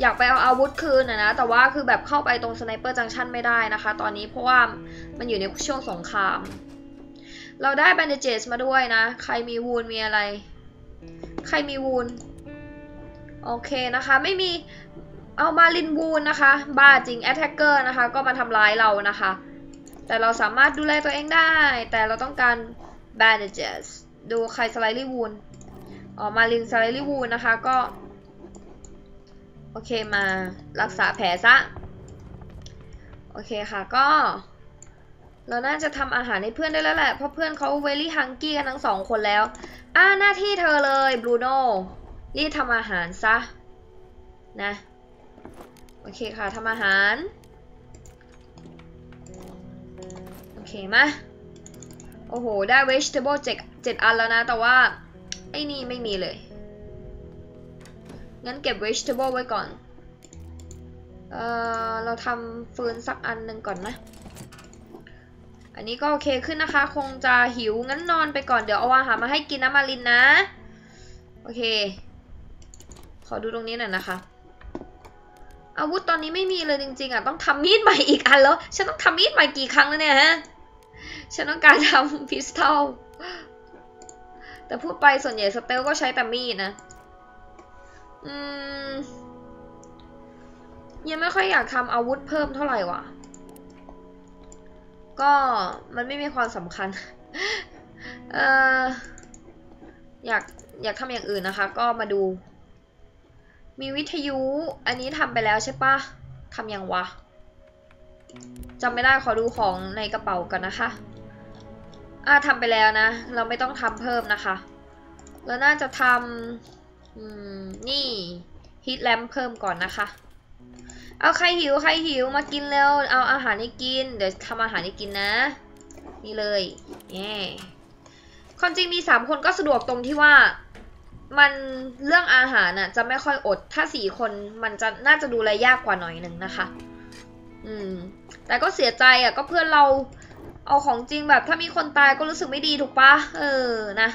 อยากไปเอาอาวุธคืนนะนะแต่ว่าคือแบบเข้าไปตรงสไนเปอร์จังชันไม่ได้นะคะ ตอนนี้เพราะว่ามันอยู่ในช่วงสงคราม เราได้ bandages มาด้วยนะ ใครมีวูนมีอะไร ใครมีวูนโอเคนะคะ ไม่มีเอามาลินวูนนะคะ บ้าจริง attacker นะคะ ก็มาทำร้ายเรานะคะ แต่เราสามารถดูแลตัวเองได้ แต่เราต้องการ bandages ดูใครสไลลี่วูนอ๋อมาลินสไลลี่วูนนะคะ ก็ เคมารักษาแผลซะ โอเคค่ะก็ เราน่าจะทำอาหารให้เพื่อนได้แล้วแหละ เพราะเพื่อนเขาเวลี่ฮังกี้กันทั้งสองคนแล้ว อ่าหน้าที่เธอเลยบรูโน่รีบทำอาหารซะ นะ โอเคค่ะทำอาหาร โอเคมาโอ้โห ได้ vegetable เจ็ดเจ็ดอันแล้วนะ แต่ว่า ไอ้นี่ไม่มีเลย งั้นเก็บ vegetable ไว้ก่อน เอ่อ เราทำฟืนสักอันหนึ่งก่อนนะ อันนี้ก็โอเคขึ้นนะคะ คงจะหิว งั้นนอนไปก่อน เดี๋ยวเอาอาหารมาให้กินนะมารินนะ โอเค ขอดูตรงนี้หน่อยนะคะ อาวุธตอนนี้ไม่มีเลยจริงๆอะ ต้องทำมีดใหม่อีกอันแล้ว ฉันต้องทำมีดใหม่กี่ครั้งแล้วเนี่ยฮะ ฉันต้องการทำพิสตอลแต่พูดไปส่วนใหญ่สเตลก็ใช้แต่มีดนะ อืม ยังไม่ค่อยอยากทำอาวุธเพิ่มเท่าไหร่วะก็มันไม่มีความสำคัญ เอออยากอยากทำอย่างอื่นนะคะ ก็มาดู มีวิทยุ อันนี้ทำไปแล้วใช่ปะทำยังวะจำไม่ได้ขอดูของในกระเป๋ากันนะคะ อ่าทำไปแล้วนะ เราไม่ต้องทำเพิ่มนะคะแล้วน่าจะทำ อืม นี่ฮีทแลมเพิ่มก่อนนะคะ เอาใครหิวใครหิวมากินเร็ว เอาอาหารให้กิน เดี๋ยวทำอาหารให้กินนะ นี่เลยแง่ความจริงมีสามคนก็สะดวกตรงที่ว่า มันเรื่องอาหารน่ะ จะไม่ค่อยอด ถ้าสี่คนมันจะน่าจะดูแลยากกว่าหน่อยหนึ่งนะคะ อืม แต่ก็เสียใจอะ ก็เพื่อนเราเอาของจริงแบบถ้ามีคนตายก็รู้สึกไม่ดีถูกปะเออ นะ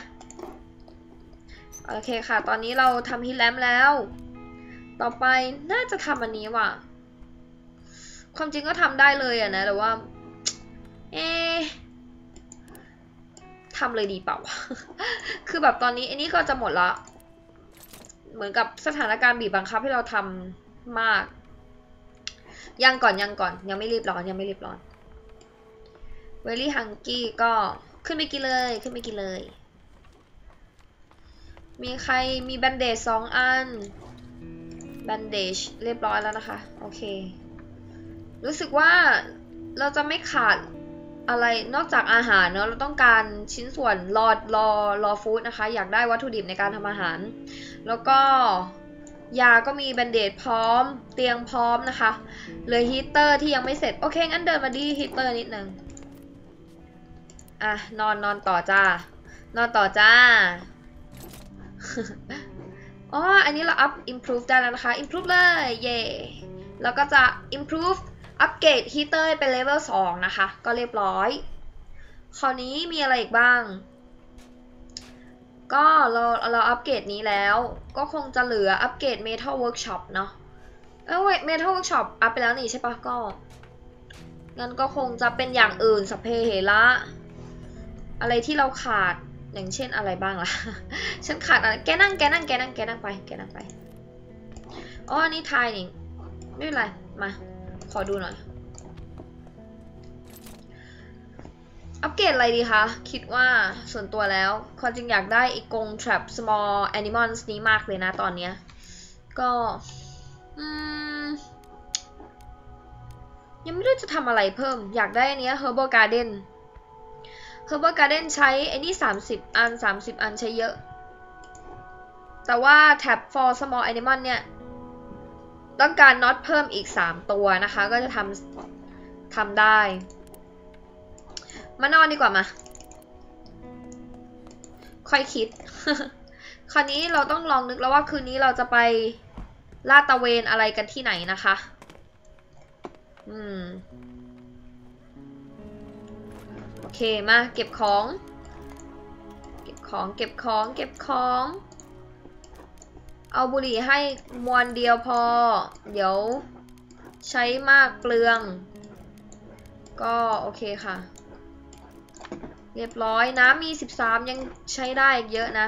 โอเคค่ะ ตอนนี้เราทำฮิตแลมแล้ว ต่อไปน่าจะทำอันนี้ว่ะ ความจริงก็ทำได้เลยอะนะ แต่ว่า เอ๊ทำเลยดีเปล่า คือแบบตอนนี้อันนี้ก็จะหมดละ เหมือนกับสถานการณ์บีบบังคับให้เราทำมาก ยังก่อนยังก่อน ยังไม่รีบร้อนยังไม่รีบร้อน เวลี่ฮังกี้ก็ขึ้นไปกินเลย ขึ้นไปกินเลย มีใครมีแบนเดจสองอันแบนเดจเรียบร้อยแล้วนะคะ โอเค รู้สึกว่าเราจะไม่ขาดอะไรนอกจากอาหารเนาะเราต้องการชิ้นส่วนรอรอรอฟู้ดนะคะ อยากได้วัตถุดิบในการทำอาหาร แล้วก็ยาก็มีแบนเดจพร้อม เตียงพร้อมนะคะเหลือฮีเตอร์ที่ยังไม่เสร็จ โอเค งั้นเดินมาดีฮีเตอร์นิดนึงอะนอนนอนต่อจ้า นอนต่อจ้า อ๋อ อันนี้เราอัพ improve ได้แล้วนะคะ improve เลย เย่แล้วก็จะ improve อัปเกรดฮีเตอร์เป็นเลเวล2นะคะ ก็เรียบร้อย คราวนี้มีอะไรอีกบ้าง ก็เราเราอัปเกรดนี้แล้ว ก็คงจะเหลืออัปเกรด Metal Workshop เนาะ เอ้ย Metal Workshop อัพไปแล้วนี่ใช่ปะก็งั้นก็คงจะเป็นอย่างอื่นสพเพเหระอะไรที่เราขาด อย่างเช่นอะไรบ้างล่ะ ฉันขาดอะไร แกนั่ง แกนั่ง แกนั่ง แกนั่งไป แกนั่งไป อ๋อ อันนี้ทายนี่ ไม่เป็นไร มา ขอดูหน่อย อัปเกรดอะไรดีคะ คิดว่าส่วนตัวแล้ว ความจริงอยากได้อีกกง trap small animals นี้มากเลยนะตอนเนี้ย ก็ อืม ยังไม่รู้จะทำอะไรเพิ่ม อยากได้อันเนี้ย herbal garden herbal garden ใช้ไอ้นี่30 อัน 30 อันใช้เยอะ แต่ว่า tab for small animal เนี่ย ต้องการน็อตเพิ่มอีก 3 ตัวนะคะ ก็จะทำทำได้ มานอนดีกว่ามา ค่อยคิด คราวนี้เราต้องลองนึกแล้วว่าคืนนี้เราจะไปลาดตะเวนอะไรกันที่ไหนนะคะ อืม เคมาเก็บของ เก็บของเก็บของเก็บของ เอาบุหรี่ให้มวนเดียวพอ เดี๋ยวใช้มากเปลือง ก็โอเคค่ะ เรียบร้อยน้ำมี 13 ยังใช้ได้อีกเยอะนะ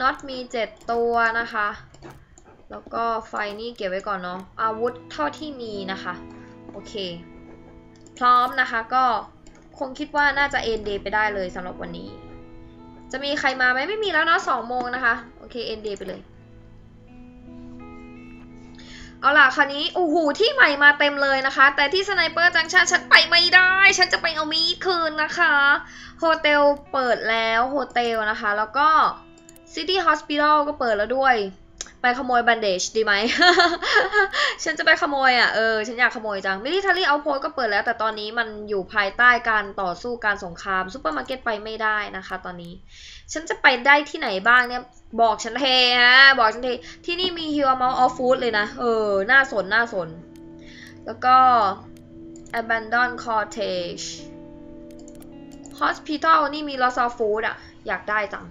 น็อตมี 7 ตัวนะคะ แล้วก็ไฟนี่เก็บไว้ก่อนเนาะอาวุธเท่าที่มีนะคะ โอเค พร้อมนะคะก็ คงคิดว่าน่าจะเอ็นเดย์ไปได้เลยสำหรับวันนี้ จะมีใครมาไหมไม่มีแล้วเนาะสองโมงนะคะ โอเคเอ็นเดย์ไปเลย เอาล่ะคราวนี้โอ้โหที่ใหม่มาเต็มเลยนะคะ แต่ที่สไนเปอร์จังชันฉันไปไม่ได้ ฉันจะไปเอามีดคืนนะคะโฮเทลเปิดแล้วโฮเทลนะคะ แล้วก็ City Hospital ก็เปิดแล้วด้วย ไปขโมยบันเดจดีไหม ฉันจะไปขโมยอะ เออ ฉันอยากขโมยจัง Military Outpost ก็เปิดแล้ว แต่ตอนนี้มันอยู่ภายใต้การต่อสู้การสงครามซูเปอร์มาร์เก็ตไปไม่ได้นะคะ ตอนนี้ ฉันจะไปได้ที่ไหนบ้างเนี่ย บอกฉันเทฮะ บอกฉันเท ที่นี่มี Huge Amount of Food เลยนะ เออ น่าสน น่าสน แล้วก็ Abandon Cottage Hospital นี่มี Lots of Food อะอยากได้จัง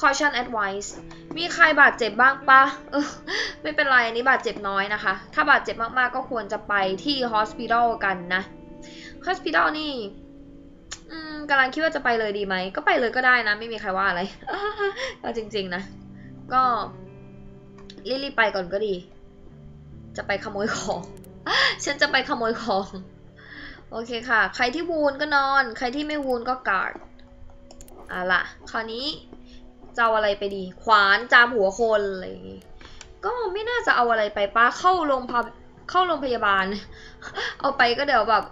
Caution Advice มีใครบาดเจ็บบ้างปะเออไม่เป็นไรอันนี้บาดเจ็บน้อยนะคะ ถ้าบาดเจ็บมากๆก็ควรจะไปที่ Hospital กันนะ Hospital นี่กำลังคิดว่าจะไปเลยดีไหม ก็ไปเลยก็ได้นะ ไม่มีใครว่าอะไรก็จริงๆนะ ก็รีบๆไปก่อนก็ดี จะไปขโมยของ ฉันจะไปขโมยของ โอเคค่ะ ใครที่วูนก็นอน ใครที่ไม่วูนก็การ์ดอะล่ะ คราวนี้ จะเอาอะไรไปดี ขวานจามหัวคนอะไรอย่างงี้ก็ไม่น่าจะเอาอะไรไปป้าเข้าโรงพยาเข้าโรงพยาบาล เอาไปก็เดี๋ยวแบบ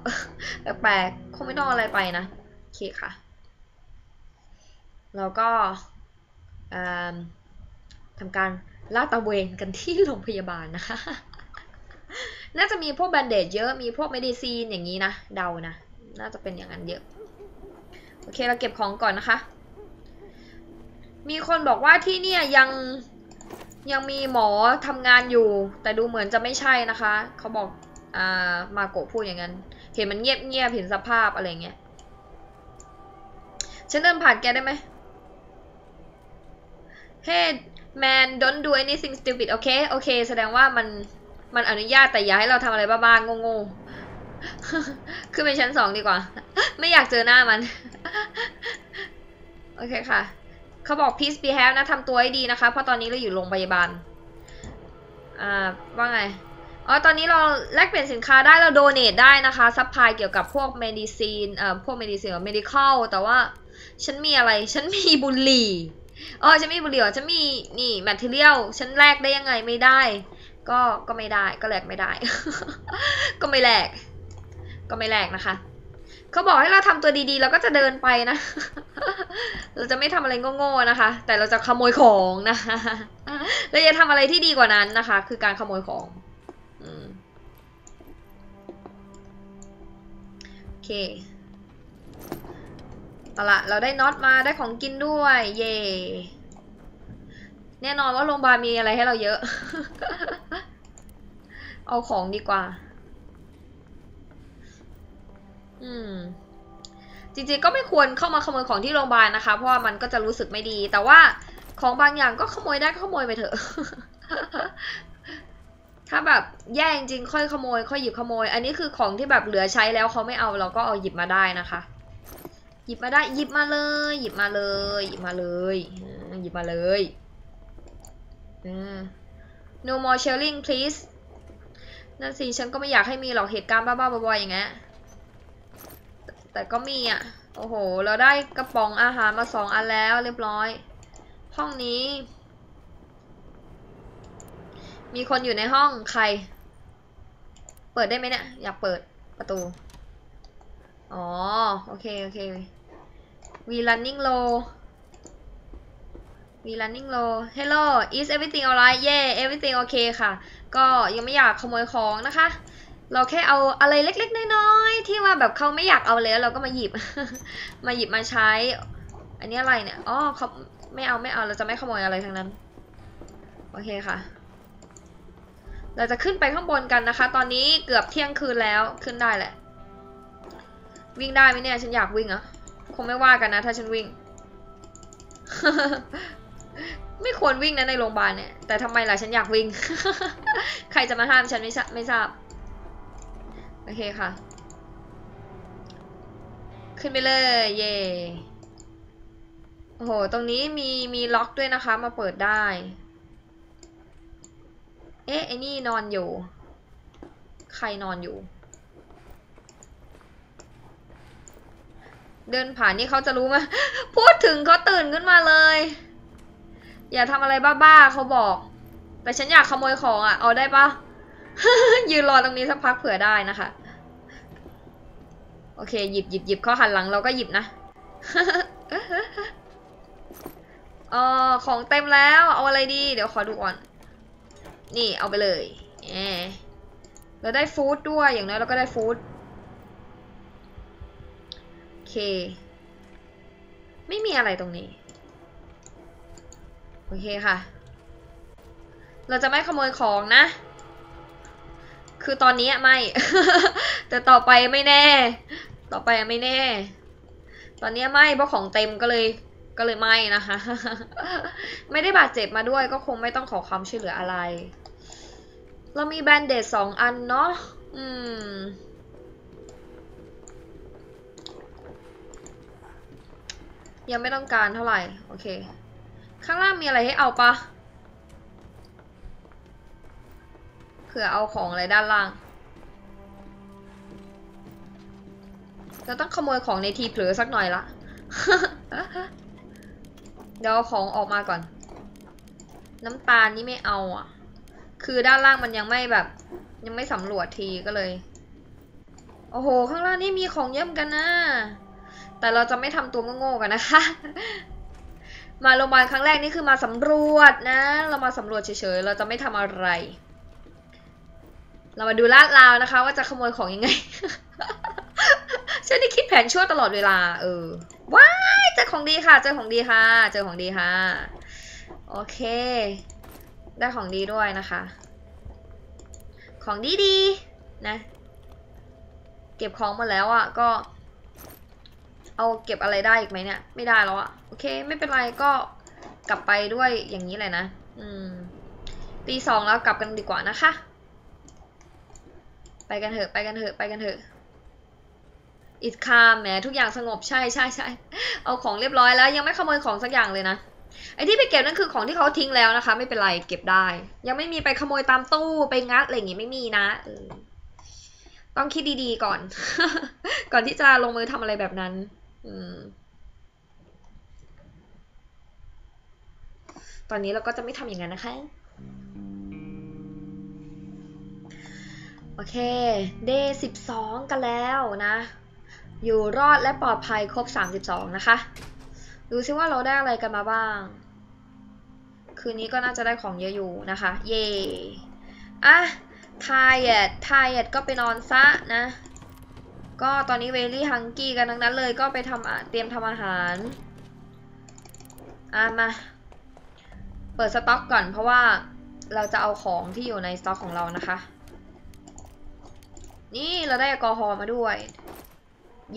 แปลกๆคงไม่ต้องอะไรไปนะโอเคค่ะ แล้วก็ทำการลาดตะเวนกันที่โรงพยาบาลนะคะ น่าจะมีพวกแบนเดจเยอะ มีพวกเมดิซีนอย่างนี้นะ เดานะ น่าจะเป็นอย่างนั้นเยอะ โอเค เราเก็บของก่อนนะคะ มีคนบอกว่าที่เนี่ยยังยังมีหมอทำงานอยู่ แต่ดูเหมือนจะไม่ใช่นะคะ เขาบอกอ่ามาโกพูดอย่างนั้น เห็นมันเงียบเงียบเห็นสภาพอะไรเงี้ยฉันเดินผ่านแกได้ไหม Hey man don't do anything stupid โอเคโอเคแสดงว่ามันมันอนุญาตแต่อย่าให้เราทำอะไรบ้าๆโง่ๆขึ้นไปชั้นสองดีกว่า ไม่อยากเจอหน้ามัน โอเคค่ะ เขาบอก peace be have นะทำตัวให้ดีนะคะ เพราะตอนนี้เราอยู่โรงพยาบาล อ่า ว่าไง อ๋อ ตอนนี้เราแลกเปลี่ยนสินค้าได้ เราโดเนทได้นะคะซัพพลายเกี่ยวกับพวกเมดิซีน เอ่อ พวกเมดิซีนหรือ medical แต่ว่าฉันมีอะไร ฉันมีบุหรี่อ๋อฉันมีบุหรี่เหรอฉันมี นี่ material ฉันแลกได้ยังไงไม่ได้ ก็ ก็ไม่ได้ ก็แลกไม่ได้ ก็ไม่แลก ก็ไม่แลกนะคะ เขาบอกให้เราทำตัวดีๆ เราก็จะเดินไปนะ เราจะไม่ทำอะไรโง่ๆนะคะ แต่เราจะขโมยของนะคะเราจะทำอะไรที่ดีกว่านั้นนะคะ คือการขโมยของโอเคเอาละเราได้น็อตมาได้ของกินด้วย เย่แน่นอนว่าโรงพยาบาลมีอะไรให้เราเยอะ เอาของดีกว่า อืม จริงๆก็ไม่ควรเข้ามาขโมยของที่โรงพยาบาลนะคะ เพราะว่ามันก็จะรู้สึกไม่ดี แต่ว่าของบางอย่างก็ขโมยได้ก็ขโมยไปเถอะ ถ้าแบบแย่จริงๆค่อยขโมย ค่อยหยิบขโมย อันนี้คือของที่แบบเหลือใช้แล้วเขาไม่เอาเราก็เอาหยิบมาได้นะคะ หยิบมาได้ หยิบมาเลย หยิบมาเลย หยิบมาเลยหยิบมาเลย no more shelling please นั่นสิฉันก็ไม่อยากให้มีหรอกเหตุการณ์บ้าๆบอๆอย่างเงี้ย แต่ก็มีอะ โอ้โห เราได้กระป๋องอาหารมาสองอันแล้วเรียบร้อย ห้องนี้ มีคนอยู่ในห้องใคร เปิดได้ไหมเนี่ยอยากเปิดประตู อ๋อ โอเค โอเค we running low we running low hello is everything alright yeah everything okay ค่ะ ก็ยังไม่อยากขโมยของนะคะ เราแค่เอาอะไรเล็กๆน้อยๆที่ว่าแบบเขาไม่อยากเอาเลยเราก็มาหยิบ มาหยิบมาใช้ อันนี้อะไรเนี่ยอ๋อเขาไม่เอาไม่เอาเราจะไม่ขโมยอะไรทั้งนั้น โอเคค่ะ เราจะขึ้นไปข้างบนกันนะคะ ตอนนี้เกือบเที่ยงคืนแล้วขึ้นได้แหละ วิ่งได้ไหมเนี่ย ฉันอยากวิ่งอะคงไม่ว่ากันนะ ถ้าฉันวิ่ง ไม่ควรวิ่งนะในโรงพยาบาลเนี่ย แต่ทำไมล่ะฉันอยากวิ่ง ใครจะมาห้ามฉันไม่ทราบไม่ทราบ เคค่ะ ขึ้นไปเลย เย่โอ้โห ตรงนี้มีมีล็อกด้วยนะคะ มาเปิดได้ เอ๊ะ ไอ้นี่นอนอยู่ ใครนอนอยู่ เดินผ่านนี่เขาจะรู้ไหมพูดถึงเขาตื่นขึ้นมาเลย อย่าทำอะไรบ้าๆเขาบอก แต่ฉันอยากขโมยของอะ เอาได้ปะ ยืนรอตรงนี้สักพักเผื่อได้นะคะ โอเค หยิบหยิบหยิบเขาหันหลังเราก็หยิบนะเออของเต็มแล้วเอาอะไรดี เดี๋ยวขอดูก่อน นี่เอาไปเลยแหมเราได้ฟู้ดด้วยอย่างน้อยเราก็ได้ฟู้ดโอเค ไม่มีอะไรตรงนี้ โอเคค่ะ เราจะไม่ขโมยของนะ คือตอนนี้ไม่ แต่ต่อไปไม่แน่ ต่อไปไม่แน่ ตอนนี้ไม่เพราะของเต็มก็เลย ก็เลยไม่นะคะ ไม่ได้บาดเจ็บมาด้วยก็คงไม่ต้องขอความช่วยเหลืออะไร เรามีแบนเดดสองอันเนาะ อืม ยังไม่ต้องการเท่าไหร่ โอเค ข้างล่างมีอะไรให้เอาปะ เผื่อเอาของอะไรด้านล่าง เราต้องขโมยของในทีเผลอสักหน่อยละ เดี๋ยวเอาของออกมาก่อน น้ำตาลนี่ไม่เอาอะ คือด้านล่างมันยังไม่แบบ ยังไม่สำรวจทีก็เลย โอ้โห ข้างล่างนี่มีของเยอะเหมือนกันนะแต่เราจะไม่ทำตัวโง่ๆกันนะคะ มาโรงพยาบาลครั้งแรกนี่คือมาสำรวจนะ เรามาสำรวจเฉยๆ เราจะไม่ทำอะไร เรามาดูลาดราวนะคะ ว่าจะขโมยของยังไง ฉันได้คิดแผนชั่วตลอดเวลา เออ ว้ายเจอของดีค่ะ เจอของดีค่ะ เจอของดีค่ะ โอเค ได้ของดีด้วยนะคะ ของดีๆนะ เก็บของมดแล้วอะ่ะ ก็ เอาเก็บอะไรได้อีกไหมเนี่ย ไม่ได้แล้วอะ่ะ โอเค ไม่เป็นไรก็กลับไปด้วยอย่างนี้เลยนะ อืมตีสองแล้วกลับกันดีกว่านะคะ ไปกันเถอะ ไปกันเถอะ ไปกันเถอะอิดคามแหมทุกอย่างสงบใช่ใช่ใช่เอาของเรียบร้อยแล้ว ยังไม่ขโมยของสักอย่างเลยนะไอ้ที่ไปเก็บนั่นคือของที่เขาทิ้งแล้วนะคะ ไม่เป็นไรเก็บได้ ยังไม่มีไปขโมยตามตู้ไปงัดอะไรอย่างงี้ไม่มีนะเออต้องคิดดีๆก่อน ก่อนที่จะลงมือทำอะไรแบบนั้น อืม ตอนนี้เราก็จะไม่ทำอย่างนั้นนะคะ โอเค เดย์สิบสองกันแล้วนะ อยู่รอดและปลอดภัยครบ32นะคะ ดูซิว่าเราได้อะไรกันมาบ้าง คืนนี้ก็น่าจะได้ของเยอะอยู่นะคะ เย่อะทายเอดทายเอดก็ไปนอนซะนะ ก็ตอนนี้เวลี่ฮังกี้กันทั้งนั้นเลยก็ไปทำเตรียมทำอาหารอะมา เปิดสต็อกก่อนเพราะว่าเราจะเอาของที่อยู่ในสต็อกของเรานะคะ นี่เราได้แอลกอฮอล์มาด้วย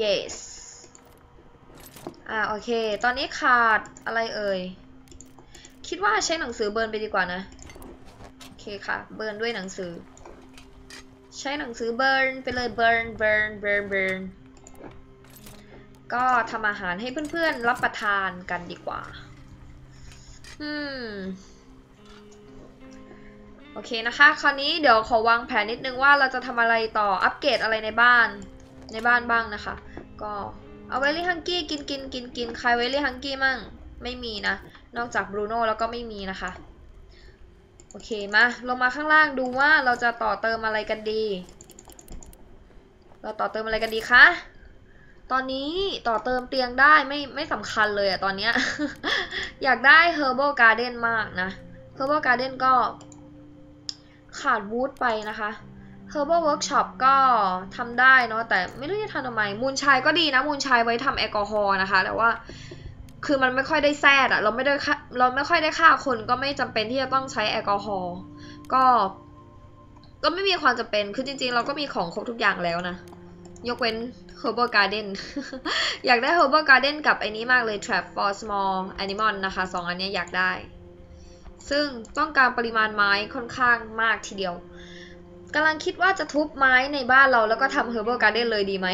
yes อ่าโอเค ตอนนี้ขาดอะไรเอ่ย คิดว่าใช้หนังสือเบิร์นไปดีกว่านะ โอเคค่ะ เบิร์นด้วยหนังสือ ใช้หนังสือเบิร์นไปเลยเบิร์นเบิร์นเบิร์นเบิร์นก็ทำอาหารให้เพื่อนๆรับประทานกันดีกว่า อืม โอเคนะคะ คราวนี้เดี๋ยวขอวางแผนนิดนึงว่าเราจะทำอะไรต่ออัปเกรดอะไรในบ้านในบ้านบ้างนะคะ ก็เอาเวลี่ฮังกี้กินกินกินกินใครเวลี่ฮังกี้มั่งไม่มีนะ นอกจากบรูโน่แล้วก็ไม่มีนะคะ โอเคมาลงมาข้างล่างดูว่าเราจะต่อเติมอะไรกันดี เราต่อเติมอะไรกันดีคะตอนนี้ต่อเติมเตียงได้ไม่ไม่สำคัญเลยอะตอนเนี้ยอยากได้ Herbal Garden มากนะ Herbal Garden ก็ ขาดวูดไปนะคะ Herbal Workshop ก็ทำได้เนาะแต่ไม่รู้จะทำทำไม มูลชายก็ดีนะ มูลชายไว้ทำแอลกอฮอล์นะคะ แต่ว่าคือมันไม่ค่อยได้แซดอะเราไม่ได้เราไม่ค่อยได้ฆ่าคนก็ไม่จำเป็นที่จะต้องใช้แอลกอฮอล์ก็ ก็ไม่มีความจำเป็นคือจริง ๆ เราก็มีของครบทุกอย่างแล้วนะ ยกเว้น Herbal Garden อยากได้ Herbal Garden กับไอ้นี้มากเลย Trap for Small Animal นะคะสองอันนี้อยากได้ ซึ่งต้องการปริมาณไม้ค่อนข้างมากทีเดียวกำลังคิดว่าจะทุบไม้ในบ้านเราแล้วก็ทำ Herbal Garden เลยดีไหม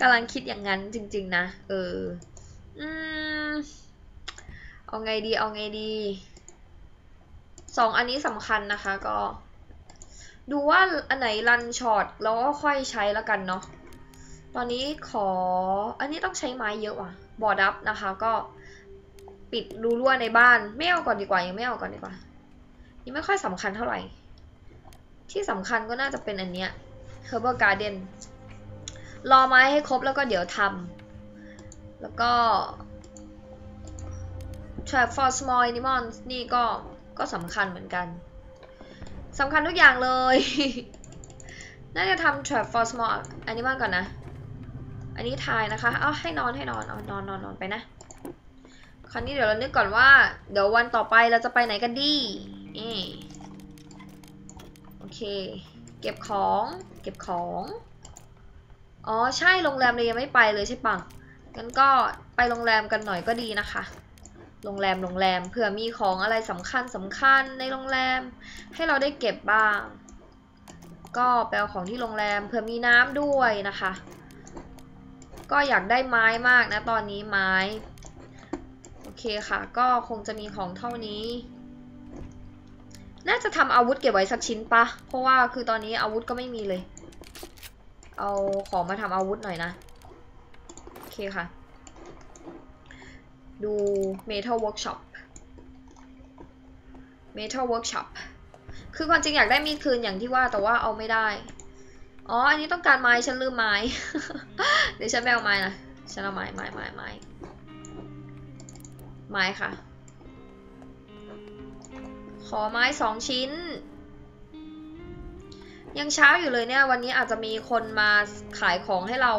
กำลังคิดอย่างนั้นจริง ๆ นะ เออ อืม เอาไงดี เอาไงดี สองอันนี้สำคัญนะคะก็ ดูว่าอันไหนรันช็อตแล้วก็ค่อยใช้แล้วกันเนาะ ตอนนี้ขอ อันนี้ต้องใช้ไม้เยอะว่ะ บอดับนะคะก็ ปิดรูรั่วในบ้านไม่เอาก่อนดีกว่ายังไม่เอาก่อนดีกว่านี่ไม่ค่อยสำคัญเท่าไหร่ ที่สำคัญก็น่าจะเป็นอันเนี้ย Herbal Garden รอไม้ให้ครบแล้วก็เดี๋ยวทำแล้วก็ Trap for small animals นี่ก็ก็สำคัญเหมือนกันสำคัญทุกอย่างเลย น่าจะทำ Trap for small animals ก่อนนะ อันนี้ทายนะคะ เอาให้นอนให้นอน เอานอนนอนนอนไปนะ คราวนี้เดี๋ยวเรานึกก่อนว่า เดี๋ยววันต่อไปเราจะไปไหนกันดีนี่โอเค เก็บของ เก็บของ อ๋อใช่โรงแรมเรายังไม่ไปเลยใช่ปะงั้นก็ไปโรงแรมกันหน่อยก็ดีนะคะ โรงแรมโรงแรมเผื่อมีของอะไรสำคัญสำคัญในโรงแรม ให้เราได้เก็บบ้าง ก็ไปเอาของที่โรงแรมเผื่อมีน้ำด้วยนะคะ ก็อยากได้ไม้มากนะตอนนี้ไม้ เคค่ะ ก็คงจะมีของเท่านี้ น่าจะทำอาวุธเก็บไว้สักชิ้นปะ เพราะว่าคือตอนนี้อาวุธก็ไม่มีเลย เอาของมาทำอาวุธหน่อยนะ โอเคค่ะ ดู Metal Workshop Metal Workshop คือความจริงอยากได้มีดคืนอย่างที่ว่าแต่ว่าเอาไม่ได้ อ๋อ อันนี้ต้องการไม้ ฉันลืมไม้ เดี๋ยวฉันไปเอาไม้นะ ฉันเอาไม้ไม้ไม้ไม้ ไม้ค่ะ ขอไม้สองชิ้น ยังเช้าอยู่เลยเนี่ย วันนี้อาจจะมีคนมาขายของให้เรา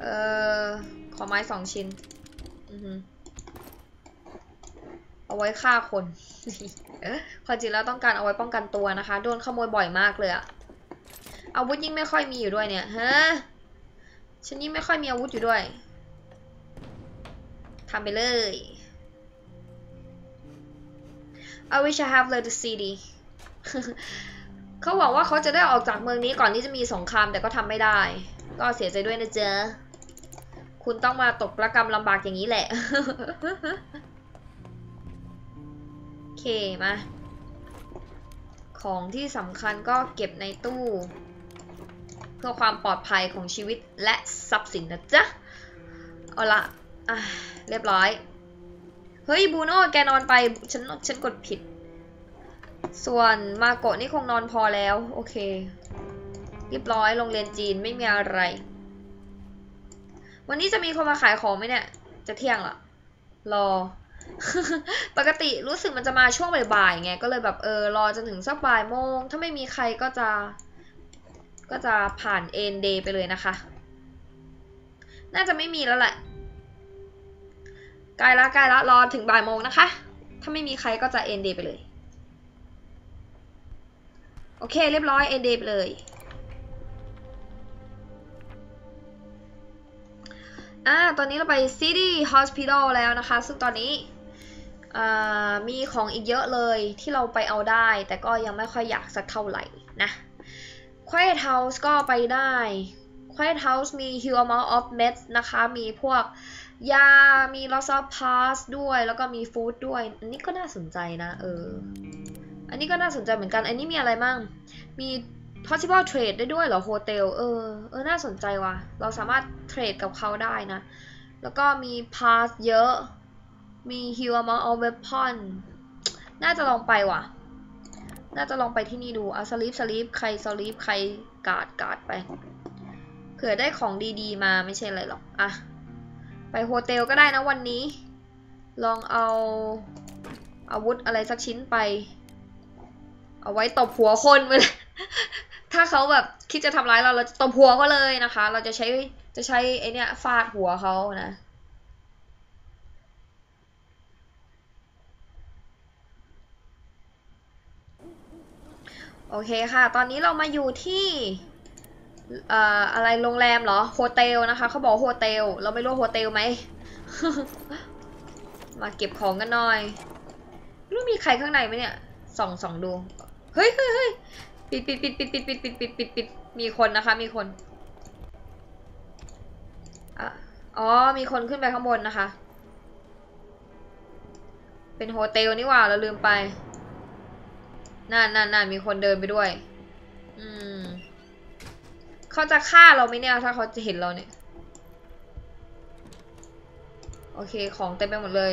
เอ่อ ขอไม้สองชิ้นอเอาไว้ฆ่าคนความจริงแล้วต้องการเอาไว้ป้องกันตัวนะคะ โดนขโมยบ่อยมากเลยอะอาวุธยิ่งไม่ค่อยมีอยู่ด้วยเนี่ย ฮะ ฉันยิ่งไม่ค่อยมีอาวุธอยู่ด้วย ทำไปเลย I wish I have left the city เขาบอกว่าเขาจะได้ออกจากเมืองนี้ก่อนที่จะมีสงครามแต่ก็ทำไม่ได้ ก็เสียใจด้วยนะเจ๊คุณต้องมาตกประกรรมลำบากอย่างนี้แหละ โอเค มา ของที่สำคัญก็เก็บในตู้ เพื่อความปลอดภัยของชีวิตและทรัพย์สินนะจ๊ะ เอาละ อะเรียบร้อย เฮ้ยบูโน่แกนอนไป ฉันฉันกดผิด ส่วนมาโกะนี่คงนอนพอแล้ว โอเค เรียบร้อยโรงเรียนจีนไม่มีอะไร วันนี้จะมีคนมาขายของไหมเนี่ย จะเที่ยงละรอ ปกติรู้สึกมันจะมาช่วงบ่ายๆไง ก็เลยแบบเออรอจนถึงสักบ่ายโมง ถ้าไม่มีใครก็จะ ก็จะผ่านเอ็นเดย์ไปเลยนะคะ น่าจะไม่มีแล้วแหละ ใกล้ละใกล้ละรอถึงบ่ายโมงนะคะ ถ้าไม่มีใครก็จะเอนเดย์ไปเลย โอเค เรียบร้อยเอนเดย์ไปเลยอ่าตอนนี้เราไป City Hospital แล้วนะคะ ซึ่งตอนนี้มีของอีกเยอะเลยที่เราไปเอาได้ แต่ก็ยังไม่ค่อยอยากสักเท่าไหร่นะ Quiet House ก็ไปได้ Quiet House มี huge amount of meds นะคะ มีพวกยา มี lots of pass ด้วย แล้วก็มีฟู้ดด้วย อันนี้ก็น่าสนใจนะ เออ อันนี้ก็น่าสนใจเหมือนกัน อันนี้มีอะไรมั่ง มี possible trade ได้ด้วยเหรอโฮเทล เออ เออ น่าสนใจว่ะ เราสามารถเทรดกับเขาได้นะ แล้วก็มี pass เยอะ มี huge amount of weapon น่าจะลองไปว่ะ น่าจะลองไปที่นี่ดูเอาสลีปสลีปใครสลีปใครกาดกาดไป เผื่อได้ของดีๆมาไม่ใช่อะไรหรอก อะ ไปโฮเทลก็ได้นะวันนี้ ลองเอาอาวุธอะไรสักชิ้นไป เอาไว้ตบหัวคนเลยถ้าเขาแบบคิดจะทำร้ายเราเราจะตบหัวเขาเลยนะคะ เราจะใช้จะใช้ไอเนี้ยฟาดหัวเขานะโอเคค่ะ ตอนนี้เรามาอยู่ที่ อะไรโรงแรมเหรอโฮเทลนะคะเขาบอกโฮเทลเราไม่รู้โฮเทลไหมมาเก็บของกันหน่อยรู้มีใครข้างในไหมเนี่ยส่องส่องดู เฮ้ยเฮ้ยเฮ้ยปิดปิดปิดปิดปิดปิดปิดปิดปิดปิดมีคนนะคะ มีคนอ๋อ มีคนขึ้นไปข้างบนนะคะ เป็นโฮเทลนี่หว่าเราลืมไปนั่นนั่นนั่นมีคนเดินไปด้วย อืม เขาจะฆ่าเราไหมเนี่ยถ้าเขาจะเห็นเราเนี่ย โอเคของเต็มไปหมดเลย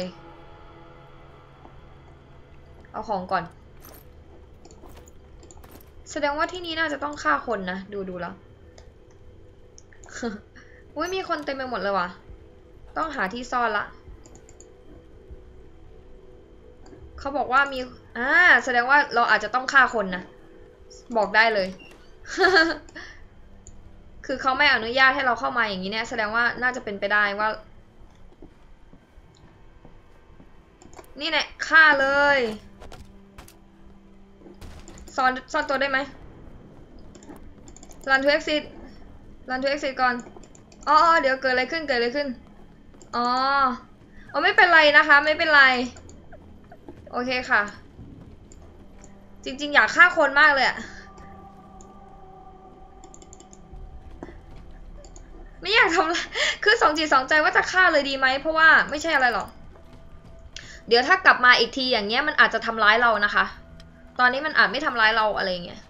เอาของก่อน แสดงว่าที่นี้น่าจะต้องฆ่าคนนะ ดูดูแล้วอุ้ยมีคนเต็มไปหมดเลยว่ะ ต้องหาที่ซ่อนละเขาบอกว่ามีอ่าแสดงว่าเราอาจจะต้องฆ่าคนนะ บอกได้เลย คือเขาไม่อนุญาตให้เราเข้ามาอย่างนี้เนี่ยแสดงว่าน่าจะเป็นไปได้ว่า นี่แหละฆ่าเลยซ่อนซ่อนตัวได้ไหมรันทูเอ็กซิรันทูเอ็กซิก่อนอ๋ออ๋อเดี๋ยวเกิดอะไรขึ้นเกิดอะไรขึ้นอ๋ออ๋อไม่เป็นไรนะคะ ไม่เป็นไร โอเคค่ะ จริง ๆ อยากฆ่าคนมากเลยอะ ไม่อยากทำคือสองจิตสองใจว่าจะฆ่าเลยดีไหมเพราะว่าไม่ใช่อะไรหรอก เดี๋ยวถ้ากลับมาอีกทีอย่างเงี้ยมันอาจจะทำร้ายเรานะคะ ตอนนี้มันอาจไม่ทำร้ายเราอะไรเงี้ย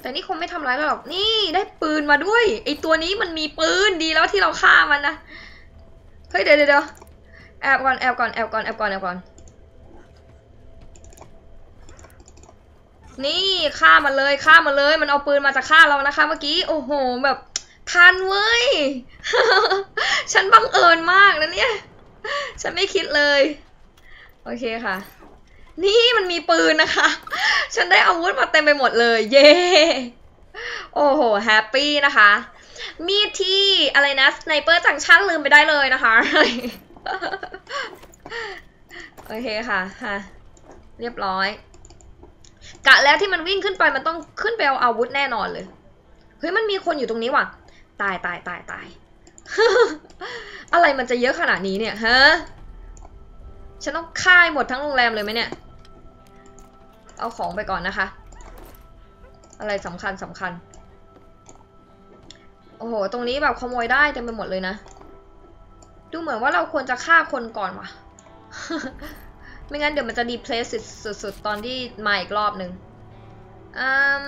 แต่นี่คงไม่ทำร้ายเราหรอก นี่ได้ปืนมาด้วย ไอตัวนี้มันมีปืนดีแล้วที่เราฆ่ามันนะ เฮ้ยเดี๋ยวเดี๋ยวแอบก่อนแอบก่อนแอบก่อนแอบก่อนแอบก่อน นี่ฆ่ามันเลยฆ่ามันเลย มันเอาปืนมาจะฆ่าเรานะคะ เมื่อกี้ โอ้โหแบบ ทันเว้ย ฉันบังเอิญมากนะเนี่ย ฉันไม่คิดเลย โอเคค่ะ นี่มันมีปืนนะคะ ฉันได้อาวุธมาเต็มไปหมดเลย เย้โอ้โห แฮปปี้นะคะ มีดที่อะไรนะสไนเปอร์จังชั่นลืมไปได้เลยนะคะ โอเคค่ะฮะเรียบร้อย กะแล้วที่มันวิ่งขึ้นไปมันต้องขึ้นไปเอาอาวุธแน่นอนเลย เฮ้ย มันมีคนอยู่ตรงนี้ว่ะ ตายตายตายตาย อะไรมันจะเยอะขนาดนี้เนี่ยฮะ ฉันต้องค่ายหมดทั้งโรงแรมเลยไหมเนี่ย เอาของไปก่อนนะคะ อะไรสำคัญสำคัญ โอ้โห ตรงนี้แบบขโมยได้เต็มไปหมดเลยนะ ดูเหมือนว่าเราควรจะฆ่าคนก่อนว่ะ ไม่งั้นเดี๋ยวมันจะดีเพลสสุดๆตอนที่มาอีกรอบหนึ่งอืม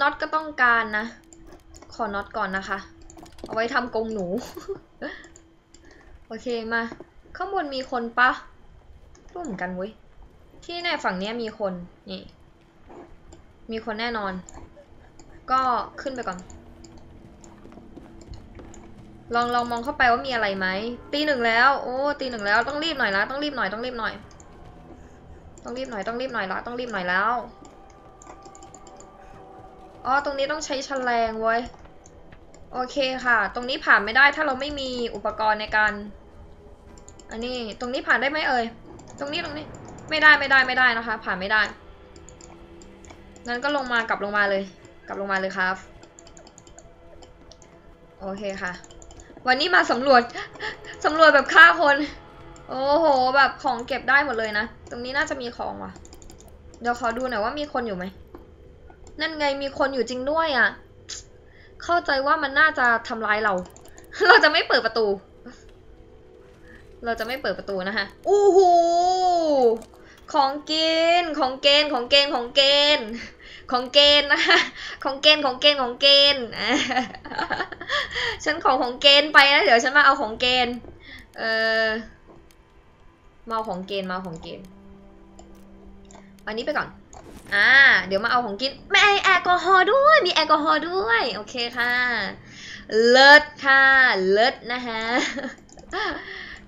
น็อตก็ต้องการนะ ขอน็อตก่อนนะคะ เอาไว้ทำกรงหนู โอเคมา ข้างบนมีคนปะรู้เหมือนกันเว้ย ที่แน่ฝั่งเนี้ยมีคน นี่ มีคนแน่นอน ก็ขึ้นไปก่อน ลองลองมองเข้าไปว่ามีอะไรไหม ตีหนึ่งแล้ว โอ้ ตีหนึ่งแล้ว ต้องรีบหน่อยละ ต้องรีบหน่อย ต้องรีบหน่อย ต้องรีบหน่อย ต้องรีบหน่อยละ ต้องรีบหน่อยแล้วอ๋อ ตรงนี้ต้องใช้แฉลงเว้ย โอเคค่ะ ตรงนี้ผ่านไม่ได้ถ้าเราไม่มีอุปกรณ์ในการ อันนี้ ตรงนี้ผ่านได้ไหมเอ่ย ตรงนี้ตรงนี้ ไม่ได้ไม่ได้ไม่ได้นะคะ ผ่านไม่ได้งั้นก็ลงมากลับลงมาเลย กลับลงมาเลยครับ โอเคค่ะ วันนี้มาสำรวจ สำรวจแบบฆ่าคน โอ้โห แบบของเก็บได้หมดเลยนะ ตรงนี้น่าจะมีของว่ะ เดี๋ยวขอดูหน่อยว่ามีคนอยู่ไหม นั่นไงมีคนอยู่จริงด้วยอะ่ะ เข้าใจว่ามันน่าจะทำร้ายเรา เราจะไม่เปิดประตู เราจะไม่เปิดประตูนะคะอู้หูของเกินของเกณฑ์ของเกณฑ์ของเกณฑ์ของเกณฑ์นะคะของเกณฑ์ของเกณฑ์ของเกณฑ์ฉันของของเกณฑ์ไปนะเดี๋ยวฉันมาเอาของเกณฑ์เออมาของเกณฑ์มาเอาของเกณฑ์อันนี้ไปก่อน อ่า เดี๋ยวมาเอาของกินไม่แอลกอฮอล์ด้วย มีแอลกอฮอล์ด้วย โอเคค่ะ เลิศค่ะ เลิศนะคะ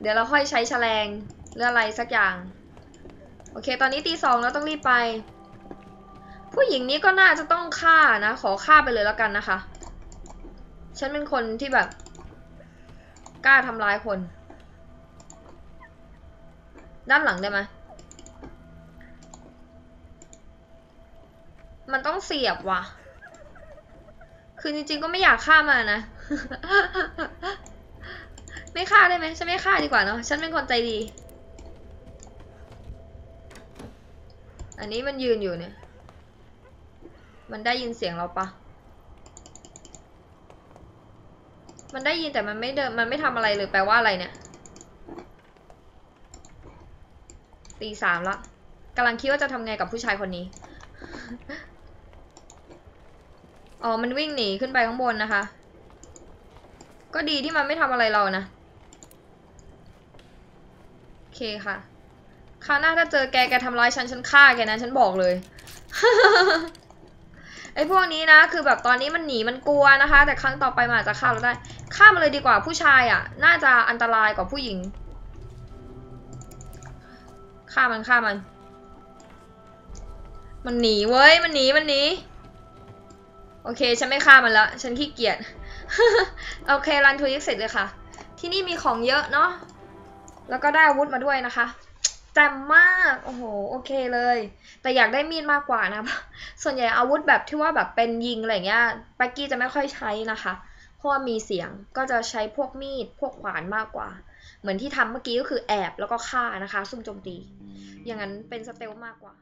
เดี๋ยวเราค่อยใช้แฉลงหรืออะไรสักอย่าง โอเค ตอนนี้ตีสองแล้วต้องรีบไป ผู้หญิงนี้ก็น่าจะต้องฆ่านะ ขอฆ่าไปเลยแล้วกันนะคะ ฉันเป็นคนที่แบบ กล้าทำร้ายคน ด้านหลังได้ไหม มัน ต้องเสียบว่ะ คือจริงๆก็ไม่อยากฆ่ามันนะ ไม่ฆ่าได้ไหมฉันไม่ฆ่าดีกว่าเนาะ ฉันเป็นคนใจดี อันนี้มันยืนอยู่เนี่ย มันได้ยินเสียงเราปะมันได้ยินแต่มันไม่เดิน มันไม่ทำอะไรเลยแปลว่าอะไรเนี่ยตีสามละกำลังคิดว่าจะทำไงกับผู้ชายคนนี้ อ๋อ มันวิ่งหนีขึ้นไปข้างบนนะคะ ก็ดีที่มันไม่ทำอะไรเรานะ โอเคค่ะคราวหน้าถ้าเจอแก แกทำร้ายฉัน ฉันฆ่าแกนะ ฉันบอกเลย ไอ้พวกนี้นะ คือแบบตอนนี้มันหนีมันกลัวนะคะ แต่ครั้งต่อไปมันอาจจะฆ่าเราได้ ฆ่ามันเลยดีกว่าผู้ชายอะ่ะ น่าจะอันตรายกว่าผู้หญิง ฆ่ามันฆ่ามัน มันหนีเว้ย มันหนี มันหนี โอเค ฉันไม่ฆ่ามันละ ฉันขี้เกียจ โอเค รันทูยิกเสร็จเลยค่ะ ที่นี่มีของเยอะเนาะ แล้วก็ได้อาวุธมาด้วยนะคะ แจ่มมาก โอ้โห โอเคเลย แต่อยากได้มีดมากกว่านะ ส่วนใหญ่อาวุธแบบที่ว่าแบบเป็นยิงอะไรเงี้ยปักกี้จะไม่ค่อยใช้นะคะ เพราะว่ามีเสียง ก็จะใช้พวกมีด พวกขวานมากกว่า เหมือนที่ทำเมื่อกี้ก็คือแอบแล้วก็ฆ่านะคะ ซุ่มโจมตี อย่างนั้นเป็นสเตลมากกว่า